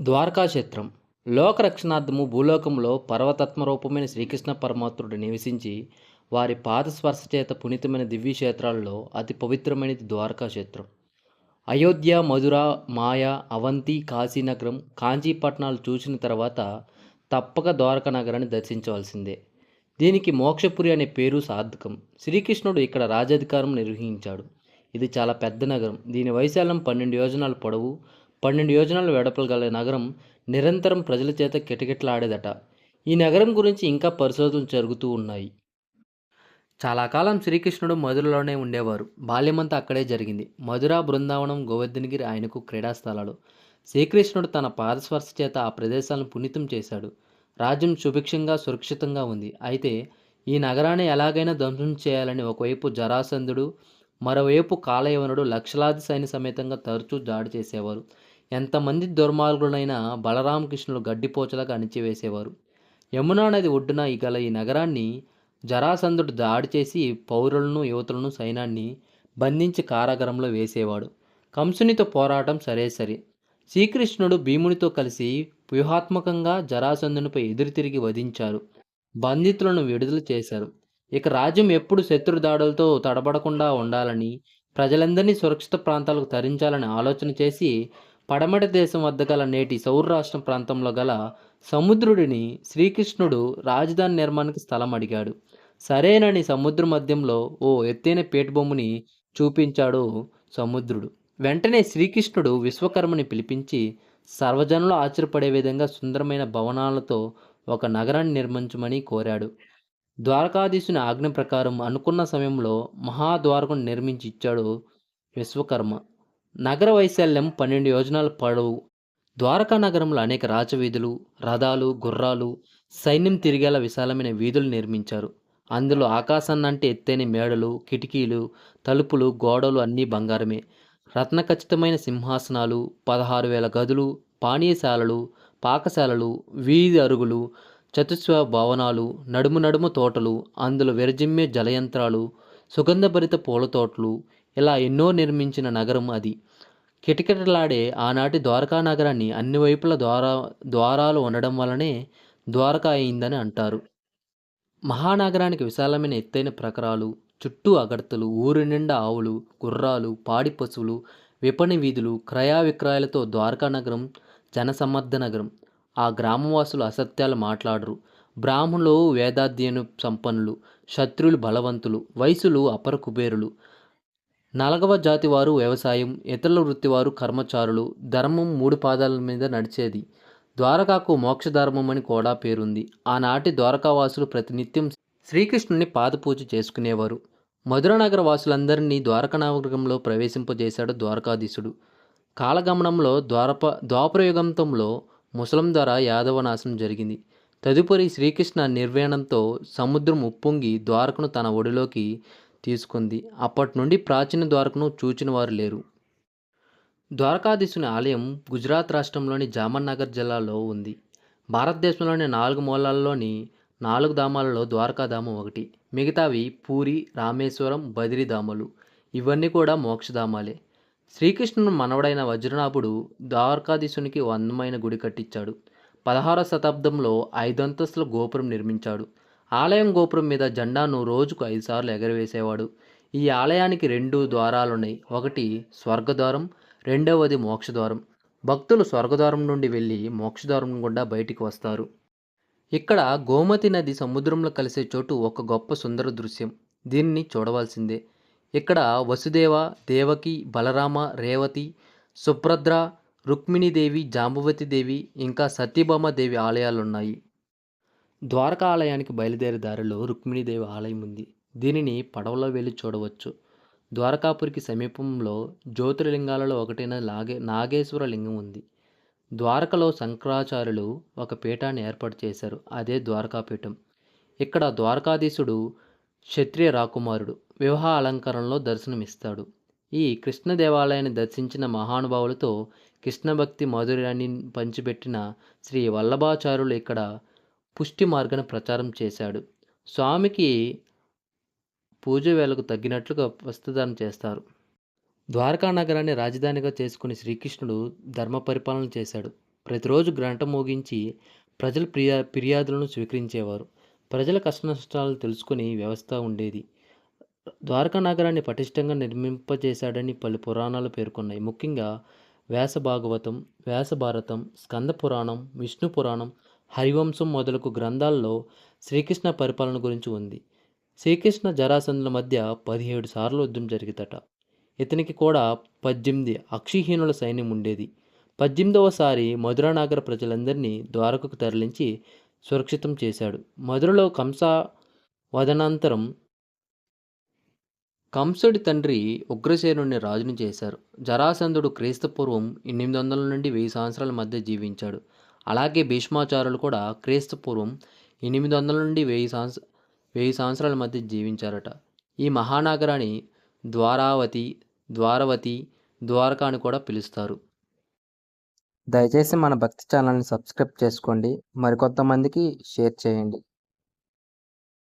ద్వారకాక్షేత్రం లోకరక్షణార్థము భూలోకంలో పర్వతత్మ రూపమైన శ్రీకృష్ణ పరమాత్ముడు నివసించి వారి పాదస్పర్శ చేత పునీతమైన దివ్య అతి పవిత్రమైనది ద్వారకాక్షేత్రం అయోధ్య మధుర మాయ అవంతి కాశీనగరం కాంచీపట్నాలు చూసిన తర్వాత తప్పక ద్వారకా నగరాన్ని దర్శించవలసిందే. దీనికి మోక్షపురి అనే పేరు సార్థకం. శ్రీకృష్ణుడు ఇక్కడ రాజాధికారం నిర్వహించాడు. ఇది చాలా పెద్ద నగరం. దీని వైశాల్యం పన్నెండు యోజనాల పొడవు పన్నెండు యోజనాలు వెడపలు గల నగరం నిరంతరం ప్రజల చేత కిటకిటలాడేదట. ఈ నగరం గురించి ఇంకా పరిశోధనలు జరుగుతూ ఉన్నాయి. చాలా కాలం శ్రీకృష్ణుడు మధురలోనే ఉండేవారు. బాల్యమంతా అక్కడే జరిగింది. మధుర బృందావనం గోవర్ధనగిరి ఆయనకు క్రీడాస్థలాలు. శ్రీకృష్ణుడు తన పాదస్పర్శ చేత ఆ ప్రదేశాలను పునీతం చేశాడు. రాజ్యం సుభిక్షంగా సురక్షితంగా ఉంది. అయితే ఈ నగరాన్ని ఎలాగైనా ధ్వంసం చేయాలని ఒకవైపు జరాసంధుడు మరోవైపు కాలయవనుడు లక్షలాది సైన్య సమేతంగా తరచూ దాడి చేసేవారు. ఎంతమంది దుర్మార్గులైనా బలరామకృష్ణులు గడ్డిపోచలాగా అణిచివేసేవారు. యమునా నది ఒడ్డున ఈ గల ఈ నగరాన్ని జరాసంధుడు దాడి చేసి పౌరులను యువతులను సైన్యాన్ని బంధించి కారాగారంలో వేసేవాడు. కంసునితో పోరాటం సరే సరే. శ్రీకృష్ణుడు భీమునితో కలిసి వ్యూహాత్మకంగా జరాసంధునిపై ఎదురు తిరిగి వధించారు. బంధితులను విడుదల చేశారు. ఇక రాజ్యం ఎప్పుడు శత్రు దాడులతో తడబడకుండా ఉండాలని ప్రజలందరినీ సురక్షిత ప్రాంతాలకు తరించాలని ఆలోచన చేసి పడమటి దేశం వద్ద గల నేటి సౌరాష్ట్ర ప్రాంతంలో గల సముద్రుడిని శ్రీకృష్ణుడు రాజధాని నిర్మాణానికి స్థలం అడిగాడు. సరేనని సముద్ర మధ్యంలో ఓ ఎత్తైన పేటబొమ్మని చూపించాడు సముద్రుడు. వెంటనే శ్రీకృష్ణుడు విశ్వకర్మని పిలిపించి సర్వజనులు ఆశ్చర్యపడే విధంగా సుందరమైన భవనాలతో ఒక నగరాన్ని నిర్మించమని కోరాడు. ద్వారకాధీశుని ఆజ్ఞ ప్రకారం అనుకున్న సమయంలో మహాద్వారకం నిర్మించి ఇచ్చాడు విశ్వకర్మ. నగర వైశాల్యం పన్నెండు యోజనాల పొడవు. ద్వారకా నగరంలో అనేక రాచవీధులు రథాలు గుర్రాలు సైన్యం తిరిగేలా విశాలమైన వీధులు నిర్మించారు. అందులో ఆకాశాన్నంటే ఎత్తైన మేడలు కిటికీలు తలుపులు గోడలు అన్నీ బంగారమే. రత్నఖచ్చితమైన సింహాసనాలు పదహారు వేల గదులు పానీయశాలలు పాకశాలలు వీధి అరుగులు చతుస్వ భవనాలు నడుము నడుము తోటలు అందులో విరజిమ్మే జలయంత్రాలు సుగంధభరిత పూల తోటలు ఇలా ఎన్నో నిర్మించిన నగరం అది. కిటకిటలాడే ఆనాటి ద్వారకా నగరాన్ని అన్ని వైపుల ద్వారా ద్వారాలు ఉండడం వలనే ద్వారకా అయిందని అంటారు. మహానగరానికి విశాలమైన ఎత్తైన ప్రకారాలు చుట్టూ అగడతలు ఊరి నిండా ఆవులు గుర్రాలు పాడి పశువులు విపణి వీధులు క్రయా విక్రయాలతో ద్వారకా నగరం జనసమర్థ నగరం. ఆ గ్రామవాసులు అసత్యాలు మాట్లాడరు. బ్రాహ్మణులు వేదాధ్యయన సంపన్నులు శత్రులు బలవంతులు వయసులు అపర కుబేరులు. నలగవ జాతి వారు వ్యవసాయం ఇతరుల వృత్తి వారు కర్మచారులు ధర్మం మూడు పాదాల మీద నడిచేది. ద్వారకాకు మోక్షధర్మం అని కూడా పేరుంది. ఆనాటి ద్వారకావాసులు ప్రతినిత్యం శ్రీకృష్ణుని పాదపూజ చేసుకునేవారు. మధుర నగర వాసులందరినీ ద్వారకానగరంలో ప్రవేశింపజేశాడు ద్వారకాధీశుడు. కాలగమనంలో ద్వారప ద్వాపరయుగంతంలో ముసలం ద్వారా యాదవ నాశనం జరిగింది. తదుపరి శ్రీకృష్ణ నిర్వేణంతో సముద్రం ఉప్పొంగి ద్వారకను తన ఒడిలోకి తీసుకుంది. అప్పటి నుండి ప్రాచీన ద్వారకను చూచిన వారు లేరు. ద్వారకాధీశుని ఆలయం గుజరాత్ రాష్ట్రంలోని జామన్నగర్ జిల్లాలో ఉంది. భారతదేశంలోని నాలుగు మూలాల్లోని నాలుగు ధామాలలో ద్వారకాధామం ఒకటి. మిగతావి పూరి రామేశ్వరం బదిరిధామలు. ఇవన్నీ కూడా మోక్షధామాలే. శ్రీకృష్ణుని మనవడైన వజ్రనాభుడు ద్వారకాధీశునికి అందమైన గుడి కట్టించాడు. పదహారవ శతాబ్దంలో ఐదంతస్తుల గోపురం నిర్మించాడు. ఆలయం గోపురం మీద జెండాను రోజుకు ఐదుసార్లు ఎగరవేసేవాడు. ఈ ఆలయానికి రెండు ద్వారాలున్నాయి. ఒకటి స్వర్గద్వారం రెండవది మోక్షద్వారం. భక్తులు స్వర్గద్వారం నుండి వెళ్ళి మోక్షద్వారం గుండా బయటికి వస్తారు. ఇక్కడ గోమతి నది సముద్రంలో కలిసే చోటు ఒక గొప్ప సుందర దృశ్యం. దీన్ని చూడవలసిందే. ఇక్కడ వసుదేవ దేవకి బలరామ రేవతి సుభద్ర రుక్మిణీదేవి జాంబవతి దేవి ఇంకా సత్యభామ దేవి ఆలయాలు ఉన్నాయి ద్వారకా ఆలయానికి బయలుదేరే దారిలో రుక్మిణీదేవి ఆలయం ఉంది. దీనిని పడవలో వెళ్ళి చూడవచ్చు. ద్వారకాపురికి సమీపంలో జ్యోతిర్లింగాలలో ఒకటైన నాగే నాగేశ్వర లింగం ఉంది. ద్వారకలో శంకరాచార్యులు ఒక పీఠాన్ని ఏర్పాటు చేశారు. అదే ద్వారకాపీఠం. ఇక్కడ ద్వారకాధీశుడు క్షత్రియ రాకుమారుడు. వివాహ అలంకరణలో దర్శనమిస్తాడు. ఈ కృష్ణ దేవాలయాన్ని దర్శించిన మహానుభావులతో కృష్ణ భక్తి మాధుర్యాన్ని పంచిపెట్టిన శ్రీ వల్లభాచార్యులు ఇక్కడ పుష్టి మార్గాన్ని ప్రచారం చేశాడు. స్వామికి పూజ వేళకు తగ్గినట్లుగా వస్త్రదానం చేస్తారు. ద్వారకా నగరాన్ని రాజధానిగా చేసుకుని శ్రీకృష్ణుడు ధర్మ పరిపాలన చేశాడు. ప్రతిరోజు గ్రంట మోగించి ప్రజల ప్రియా ఫిర్యాదులను స్వీకరించేవారు. ప్రజల కష్టనష్టాలు తెలుసుకుని వ్యవస్థ ఉండేది. ద్వారకా నగరాన్ని పటిష్టంగా నిర్మింపజేశాడని పలు పురాణాలు పేర్కొన్నాయి. ముఖ్యంగా వ్యాస భాగవతం వ్యాస భారతం స్కంద పురాణం విష్ణు పురాణం హరివంశం మొదలగు గ్రంథాల్లో శ్రీకృష్ణ పరిపాలన గురించి ఉంది. శ్రీకృష్ణ జరాసంధుల మధ్య పదిహేడు సార్లు యుద్ధం జరిగితట ఇతనికి కూడా పద్దెనిమిది అక్షిహీనుల సైన్యం ఉండేది. పద్దెనిమిదవసారి మధురానగర ప్రజలందరినీ ద్వారకకు తరలించి సురక్షితం చేశాడు. మధురలో కంస వదనాంతరం కంసుడి తండ్రి ఉగ్రసేనుడిని రాజుని చేశారు. జరాసంధుడు క్రీస్తుపూర్వం ఎనిమిది వందల నుండి వెయ్యి సంవత్సరాల మధ్య జీవించాడు. అలాగే భీష్మాచారులు కూడా క్రీస్తుపూర్వం ఎనిమిది వందల నుండి వెయ్యి సంవత్స వెయ్యి సంవత్సరాల మధ్య జీవించారట. ఈ మహానగరాన్ని ద్వారావతి ద్వారవతి ద్వారకా అని కూడా పిలుస్తారు. దయచేసి మన భక్తి ఛానల్ని సబ్స్క్రైబ్ చేసుకోండి. మరికొంతమందికి షేర్ చేయండి.